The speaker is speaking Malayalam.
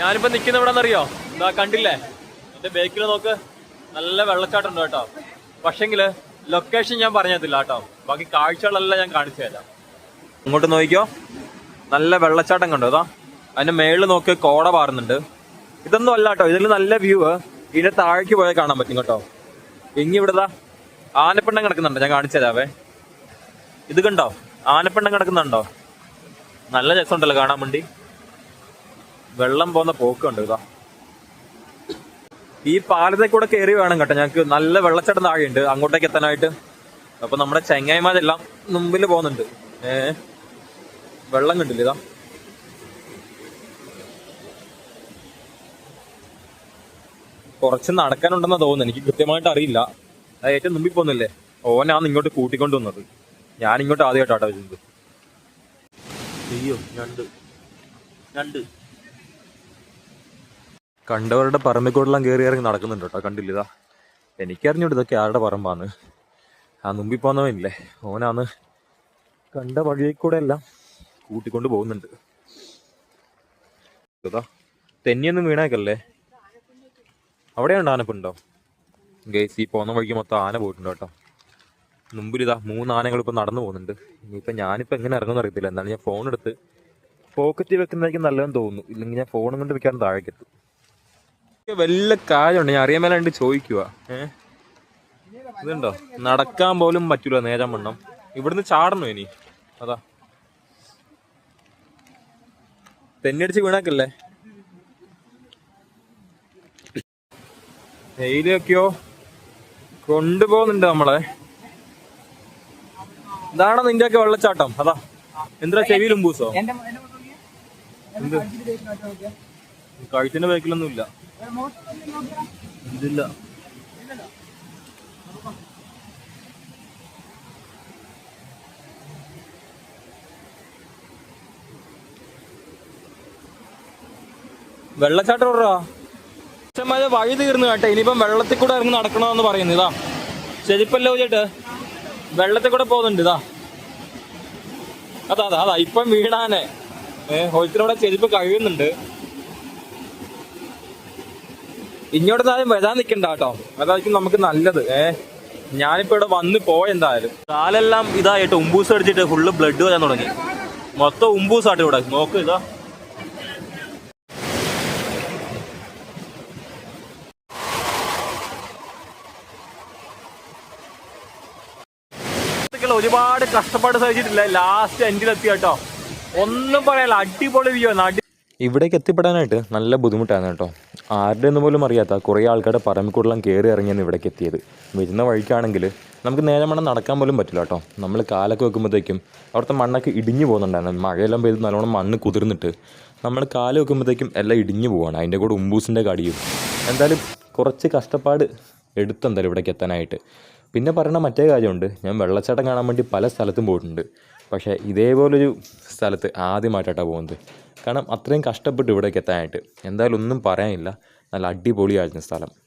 ഞാനിപ്പോ നിക്കുന്ന ഇവിടെ അറിയോ ഇതാ കണ്ടില്ലേ? എന്റെ ബേക്കിൽ നോക്ക്. നല്ല വെള്ളച്ചാട്ടം ഉണ്ട് കേട്ടോ. പക്ഷെങ്കിൽ ലൊക്കേഷൻ ഞാൻ പറഞ്ഞതില്ല കേട്ടോ. ബാക്കി കാഴ്ചകളെല്ലാം ഞാൻ കാണിച്ചു തരാം. ഇങ്ങോട്ട് നോക്കിയോ നല്ല വെള്ളച്ചാട്ടം കണ്ടോ? അതാ അതിന്റെ മേളിൽ നോക്ക് കോട പാറുന്നുണ്ട്. ഇതൊന്നും അല്ല കേട്ടോ. ഇതിൽ നല്ല വ്യൂ ഇതിന്റെ താഴേക്ക് പോയാൽ കാണാൻ പറ്റും കേട്ടോ. ഇനി ഇവിടെ ദാ ആനപ്പിണ്ടം കിടക്കുന്നുണ്ട്. ഞാൻ കാണിച്ചു തരാവേ. ഇത് കണ്ടോ? ആനപ്പിണ്ണം കിടക്കുന്നുണ്ടോ? നല്ല രസമുണ്ടല്ലോ കാണാൻ വേണ്ടി. വെള്ളം പോകുന്ന പോക്കുണ്ട് ഇതാ. ഈ പാലത്തെ കൂടെ കയറി വേണം കേട്ടോ. ഞങ്ങൾക്ക് നല്ല വെള്ളച്ചാട്ടം താഴെയുണ്ട്. അങ്ങോട്ടേക്ക് എത്താനായിട്ട്. അപ്പൊ നമ്മുടെ ചെങ്ങായിമാരെല്ലാം മുമ്പിൽ പോകുന്നുണ്ട്. ഏ? വെള്ളം കണ്ടില്ല ഇതാ? കുറച്ച് നടക്കാനുണ്ടെന്നാ തോന്നുന്നു. എനിക്ക് കൃത്യമായിട്ട് അറിയില്ല. അത് ഏറ്റവും മുമ്പിൽ പോകുന്നില്ലേ? ഓനാണ് ഇങ്ങോട്ട് കൂട്ടിക്കൊണ്ട് വന്നത്. ഞാൻ ഇങ്ങോട്ട് ആദ്യമായിട്ടാട്ടോ വെച്ചത് അയ്യോ രണ്ട്. ഞണ്ട് കണ്ടവരുടെ പറമ്പിക്കൂടെല്ലാം കയറി ഇറങ്ങി നടക്കുന്നുണ്ട് കേട്ടോ. കണ്ടില്ല ഇതാ? ഇതൊക്കെ ആരുടെ പറമ്പാന്ന് ആ മുമ്പിൽ പോന്നവനില്ലേ? ഓനാന്ന് കണ്ട വഴിയിൽ കൂടെ എല്ലാം കൂട്ടിക്കൊണ്ട് പോകുന്നുണ്ട്. ഇതാ തെന്നിയൊന്നും വീണേക്കല്ലേ? അവിടെയുണ്ട് ആനപ്പുണ്ടോ? ഗേസ് ഈ പോകുന്ന വഴിക്ക് മൊത്തം ആന പോയിട്ടുണ്ട് കേട്ടോ. മുമ്പിൽ ഇതാ മൂന്ന് ആനകൾ ഇപ്പൊ നടന്നു പോകുന്നുണ്ട്. ഇനിയിപ്പോ ഞാനിപ്പോൾ എങ്ങനെ ഇറങ്ങുന്ന അറിയത്തില്ല. എന്നാലും ഞാൻ ഫോൺ എടുത്ത് പോക്കറ്റിൽ വെക്കുന്നതായിരിക്കും നല്ലതെന്ന് തോന്നുന്നു. ഇല്ലെങ്കിൽ ഞാൻ ഫോണും കൊണ്ട് വെക്കാൻ താഴേക്കെത്തും. വല്ല കാര്യമുണ്ട്? ഞാൻ അറിയാൻ മേലാണ്ട് ചോദിക്കുക ഏഹ് ഇതുണ്ടോ? നടക്കാൻ പോലും പറ്റൂല നേരം വണ്ണം. ഇവിടുന്ന് ചാടണോ ഇനി? അതാ. തെന്നടിച്ച് വീണാക്കല്ലേ? വെയിലൊക്കെയോ കൊണ്ടുപോകുന്നുണ്ട് നമ്മളെ. ഇതാണോ നിന്റെ ഒക്കെ വെള്ളച്ചാട്ടം? അതാ. എന്താ ചെവിയിലും പൂസോ? എന്ത്? കഴുത്തിന്റെ ബാക്കിലൊന്നും ഇല്ല ഇതില്ല. വെള്ളച്ചാട്ടം? അച്ഛന്മാരെ വഴി തീർന്നു കേട്ടെ. ഇനിയിപ്പം വെള്ളത്തിൽ കൂടെ ഇറങ്ങി നടക്കണമെന്ന് പറയുന്നു. ഇതാ. ചെരിപ്പല്ലോ ചേട്ട്? വെള്ളത്തിൽ കൂടെ പോകുന്നുണ്ട്. ഇതാ. അതാ അതാ അതാ. ഇപ്പം വീണാനെ. ഏഹ് ഹോൾത്തിലൂടെ ചെരുപ്പ് കഴിയുന്നുണ്ട് ഇങ്ങോട്ട് താഴെ വരാൻ നിൽക്കണ്ട കേട്ടോ. അതായിരിക്കും നമുക്ക് നല്ലത്. ഏ ഞാനിപ്പോ ഇവിടെ വന്ന് പോയെന്തായാലും കാലെല്ലാം ഇതായിട്ട് ഉമ്പൂസ് അടിച്ചിട്ട് ഫുള്ള് ബ്ലഡ് വരാൻ തുടങ്ങി. മൊത്തം ഉമ്പൂസായിട്ട് ഇവിടെ. നോക്ക് ഇതാ. ഒരുപാട് കഷ്ടപ്പാട് സഹിച്ചിട്ടില്ല. ലാസ്റ്റ് എൻഡിലെത്തി കേട്ടോ. ഒന്നും പറയാനില്ല. അടിപൊളി വ്യൂ ആണ്. ഇവിടേക്ക് എത്തിപ്പെടാനായിട്ട് നല്ല ബുദ്ധിമുട്ടാണ് കേട്ടോ. ആരുടെ എന്ന് പോലും അറിയാത്ത കുറേ ആൾക്കാരുടെ പറമ്പിക്കൂടെല്ലാം കയറി ഇറങ്ങിയാണ് ഇവിടേക്ക് എത്തിയത്. വരുന്ന വഴിക്കാണെങ്കിൽ നമുക്ക് നേരെ മണ്ണം നടക്കാൻ പോലും പറ്റില്ല കേട്ടോ. നമ്മൾ കാലൊക്കെ വെക്കുമ്പോഴത്തേക്കും അവിടുത്തെ മണ്ണൊക്കെ ഇടിഞ്ഞു പോകുന്നുണ്ടായിരുന്നു. മഴയെല്ലാം പെയ്ത് നല്ലോണം മണ്ണ് കുതിർന്നിട്ട് നമ്മൾ കാൽ വെക്കുമ്പോഴത്തേക്കും എല്ലാം ഇടിഞ്ഞു പോവാണ്. അതിന്റെ കൂടെ ഉമ്പൂസിന്റെ കടിയും. എന്തായാലും കുറച്ച് കഷ്ടപ്പാട് എടുത്തെന്തായാലും ഇവിടേക്ക് എത്താനായിട്ട്. പിന്നെ പറയുന്ന മറ്റേ കാര്യമുണ്ട്. ഞാൻ വെള്ളച്ചാട്ടം കാണാൻ വേണ്ടി പല സ്ഥലത്തും പോയിട്ടുണ്ട്. പക്ഷേ ഇതേപോലൊരു സ്ഥലത്ത് ആദ്യമായിട്ടാണ് പോകുന്നത്. കാരണം അത്രയും കഷ്ടപ്പെട്ട് ഇവിടേക്ക് എത്താനായിട്ട്. എന്തായാലും ഒന്നും പറയാനില്ല. നല്ല അടിപൊളിയായിരുന്നു സ്ഥലം.